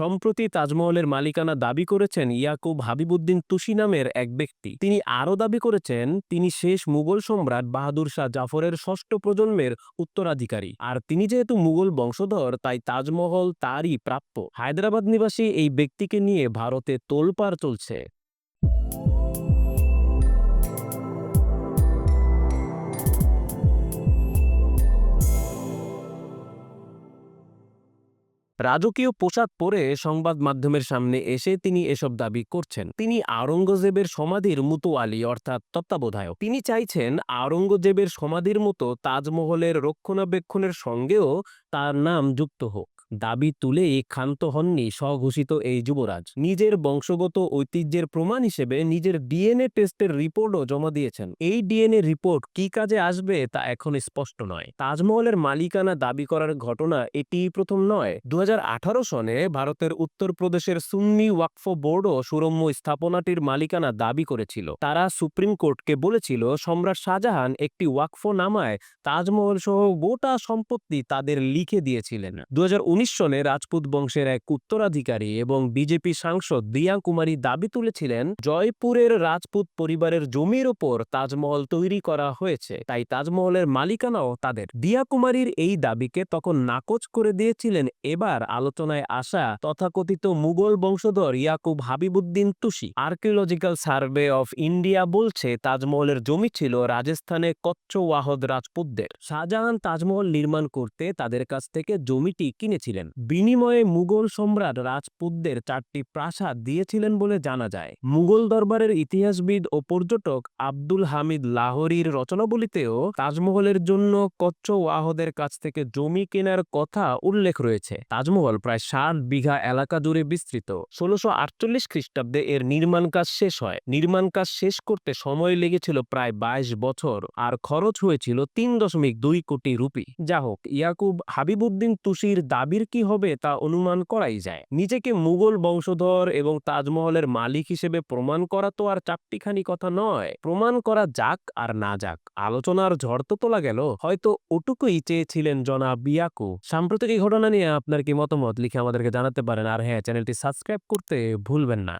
সম্প্রতি তাজমহলের মালিকানা দাবি করেছেন ইয়াকুব হাবিবুদ্দিন তুষি নামের এক ব্যক্তি। তিনি আরও দাবি করেছেন, তিনি শেষ মুঘল সম্রাট বাহাদুর শাহ জাফরের ষষ্ঠ প্রজন্মের উত্তরাধিকারী। আর তিনি যেহেতু মুঘল বংশধর, তাই তাজমহল তারই প্রাপ্য। হায়দ্রাবাদ নিবাসী এই ব্যক্তিকে নিয়ে ভারতে তোলপাড় চলছে। রাজকীয় পোশাক পরে সংবাদ মাধ্যমের সামনে এসে তিনি এসব দাবি করছেন। তিনি আওরঙ্গজেবের সমাধির মুতোয়ালি অর্থাৎ তত্ত্বাবধায়ক। তিনি চাইছেন আওরঙ্গজেবের সমাধির মতো তাজমহলের রক্ষণাবেক্ষণের সঙ্গেও তার নাম যুক্ত হোক। দাবি তুলেই ক্ষান্ত হননি স্বঘোষিত এই যুবরাজ। নিজের বংশগত ঐতিহ্যের প্রমাণ হিসেবে নিজের ডিএনএ টেস্টের রিপোর্টও জমা দিয়েছেন। এই ডিএনএ রিপোর্ট কি কাজে আসবে তা এখন স্পষ্ট নয়। তাজমহলের মালিকানা দাবি করার ঘটনা এটি প্রথম নয়। দু সনে ভারতের উত্তরপ্রদেশের সুন্নি ওয়াকফ বোর্ডও সুরম্য স্থাপনাটির মালিকানা দাবি করেছিল। তারা সুপ্রিম কোর্টকে বলেছিল, সম্রাট শাহজাহান একটি ওয়াকফ নামায় তাজমহল সহ গোটা সম্পত্তি তাদের লিখে দিয়েছিলেন। দু হাজার সনে রাজপুত বংশের এক উত্তরাধিকারী এবং বিজেপি সাংসদ দিয়া কুমারী দাবি তুলেছিলেন, জয়পুরের রাজপুত পরিবারের জমির ওপর তাজমহল তৈরি করা হয়েছে। তাই তাজমহলের মালিকানাও তাদের। দিয়া কুমারীর এই দাবিকে তখন নাকচ করে দিয়েছিলেন এবার আলোচনায় আসা তথাকথিত মুঘল বংশধর Yakub Habibuddin Tushi. Archaeological survey of India বলছে, তাজমহলের জমি ছিল রাজস্থানে কচ্ছ ওয়াহদ রাজপুতদের। শাহজাহান তাজমহল নির্মাণ করতে তাদের কাছ থেকে জমিটি কিনেছিলেন বিনিময়ে মুঘল সম্রাট রাজপুতদের চারটি প্রাসাদ দিয়েছিলেন বলে জানা যায়। মুঘল দরবারের ইতিহাসবিদ ও পর্যটক আব্দুল হামিদ লাহোরির রচনাবলিতেও তাজমহলের জন্য কচ্ছ ওয়াহদের কাছ থেকে জমি কেনার কথা উল্লেখ রয়েছে। তাজমহল প্রায় ষাট বিঘা এলাকা জুড়ে বিস্তৃত। ষোলোশো আটচল্লিশ খ্রিস্টাব্দে এর নির্মাণ কাজ শেষ হয়। নির্মাণ কাজ শেষ করতে সময় লেগেছিল প্রায় বাইশ বছর আর খরচ হয়েছিল তিন দশমিক দুই কোটি রুপি। যা হোক ইয়াকুব হাবিবুদ্দিন তুষির দাবির কি হবে তা অনুমান করাই যায়। নিজেকে মুঘল বংশধর এবং তাজমহলের মালিক হিসেবে প্রমাণ করা তো আর চাপটিখানি কথা নয়। প্রমাণ করা যাক আর না যাক, আলোচনার ঝড় তো তোলা গেল। হয়তো ওটুকুই চেয়েছিলেন জনা বিয়াকু। সাম্প্রতিক এই ঘটনা নিয়ে আপনার কি মতামত? লিখে আমাদেরকে জানাতে পারেন। আর হ্যাঁ চ্যানেলটি সাবস্ক্রাইব করতে ভুলবেন না।